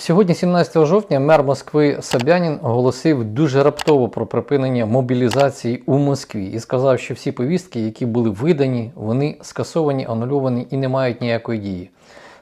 Сьогодні, 17 жовтня, мер Москви Собянін оголосив дуже раптово про припинення мобілізації у Москві і сказав, що всі повістки, які були видані, вони скасовані, анульовані і не мають ніякої дії.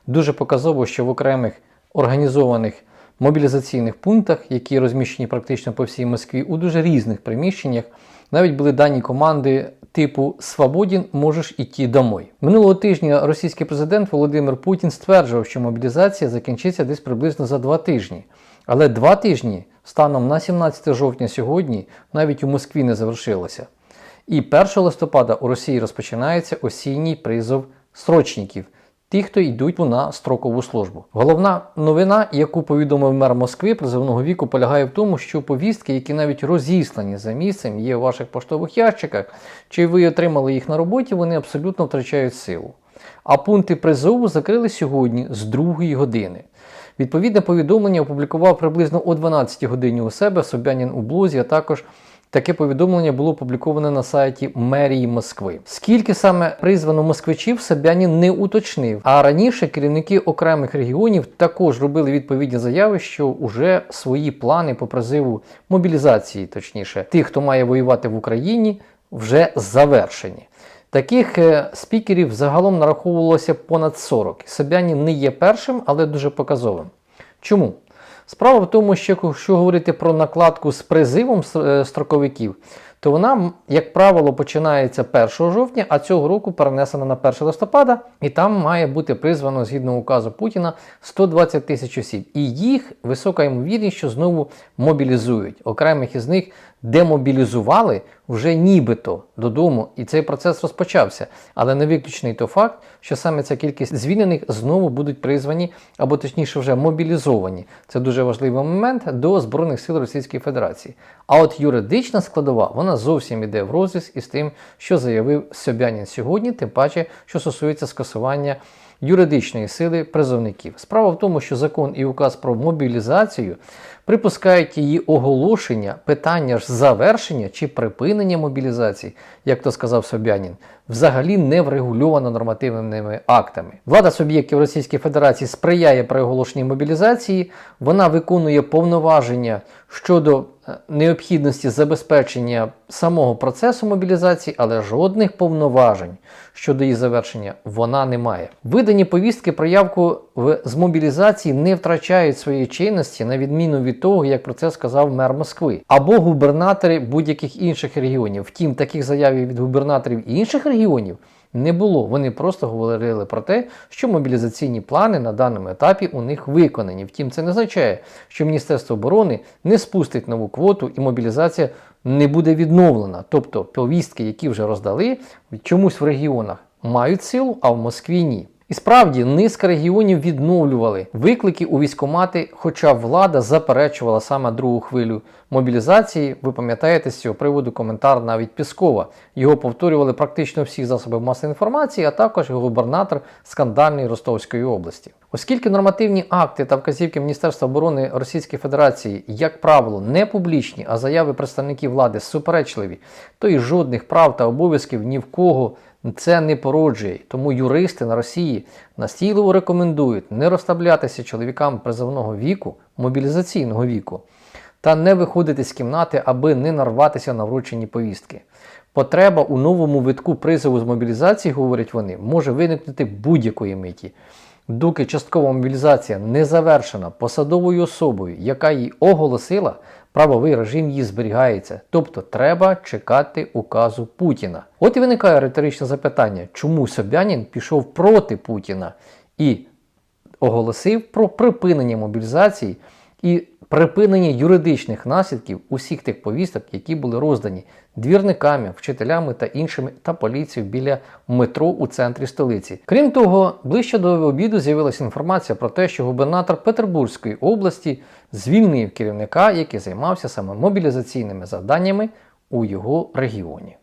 Дуже показово, що в окремих організованих мобілізаційних пунктах, які розміщені практично по всій Москві, у дуже різних приміщеннях, навіть були дані команди типу Свободін, можеш іти домой. Минулого тижня російський президент Володимир Путін стверджував, що мобілізація закінчиться десь приблизно за два тижні. Але два тижні станом на 17 жовтня сьогодні навіть у Москві не завершилося. І 1 листопада у Росії розпочинається осінній призов срочників, ті, хто йдуть на строкову службу. Головна новина, яку повідомив мер Москви призовного віку, полягає в тому, що повістки, які навіть розіслані за місцем, є в ваших поштових ящиках, чи ви отримали їх на роботі, вони абсолютно втрачають силу. А пункти призову закрили сьогодні з 2 години. Відповідне повідомлення опублікував приблизно о 12 годині у себе Собянін у блозі, а також Таке повідомлення було опубліковане на сайті мерії Москви. Скільки саме призвано москвичів, Собянін не уточнив. А раніше керівники окремих регіонів також робили відповідні заяви, що вже свої плани по призиву мобілізації, точніше, тих, хто має воювати в Україні, вже завершені. Таких е, спікерів загалом нараховувалося понад 40. Собянін не є першим, але дуже показовим. Чому? Справа в тому, що якщо говорити про накладку з призивом е, строковиків, то вона, як правило, починається 1 жовтня, а цього року перенесена на 1 листопада, і там має бути призвано згідно указу Путіна 120 тисяч осіб. І їх висока ймовірність, що знову мобілізують. Окремих із них демобілізували вже нібито додому, і цей процес розпочався. Але не виключений то факт, що саме ця кількість звільнених знову будуть призвані, або точніше вже мобілізовані. Це дуже важливий момент до Збройних сил Російської Федерації. А от юридична складова, вона зовсім іде в розріз із тим, що заявив Собянін сьогодні, тим паче, що стосується скасування юридичної сили призовників. Справа в тому, що закон і указ про мобілізацію припускають її оголошення, питання ж завершення чи припинення мобілізації, як то сказав Собянін, взагалі не врегульовано нормативними актами. Влада суб'єктів Російської Федерації сприяє при оголошенні мобілізації, вона виконує повноваження щодо необхідності забезпечення самого процесу мобілізації, але жодних повноважень щодо її завершення вона не має. Видані повістки про явку з мобілізації не втрачають своєї чинності, на відміну від того, як про це сказав мер Москви, або губернатори будь-яких інших регіонів. Втім, таких заяв від губернаторів інших регіонів. Не було, вони просто говорили про те, що мобілізаційні плани на даному етапі у них виконані. Втім, це не означає, що Міністерство оборони не спустить нову квоту і мобілізація не буде відновлена. Тобто повістки, які вже роздали, чомусь в регіонах мають силу, а в Москві ні. І справді низка регіонів відновлювали виклики у військомати, хоча влада заперечувала саме другу хвилю мобілізації. Ви пам'ятаєте з цього приводу коментар навіть Піскова. Його повторювали практично всі засоби масової інформації, а також губернатор скандальної Ростовської області. Оскільки нормативні акти та вказівки Міністерства оборони Російської Федерації, як правило, не публічні, а заяви представників влади суперечливі, то і жодних прав та обов'язків ні в кого це не породжує. Тому юристи на Росії настійливо рекомендують не розставлятися чоловікам призовного віку, мобілізаційного віку, та не виходити з кімнати, аби не нарватися на вручені повістки. Потреба у новому витку призову з мобілізації, говорять вони, може виникнути будь-якої миті. Доки часткова мобілізація не завершена посадовою особою, яка її оголосила, правовий режим її зберігається. Тобто треба чекати указу Путіна. От і виникає риторичне запитання, чому Собянін пішов проти Путіна і оголосив про припинення мобілізації і припинення юридичних наслідків усіх тих повісток, які були роздані двірниками, вчителями та іншими та поліцією біля метро у центрі столиці. Крім того, ближче до обіду з'явилася інформація про те, що губернатор Петербурзької області звільнив керівника, який займався саме мобілізаційними завданнями у його регіоні.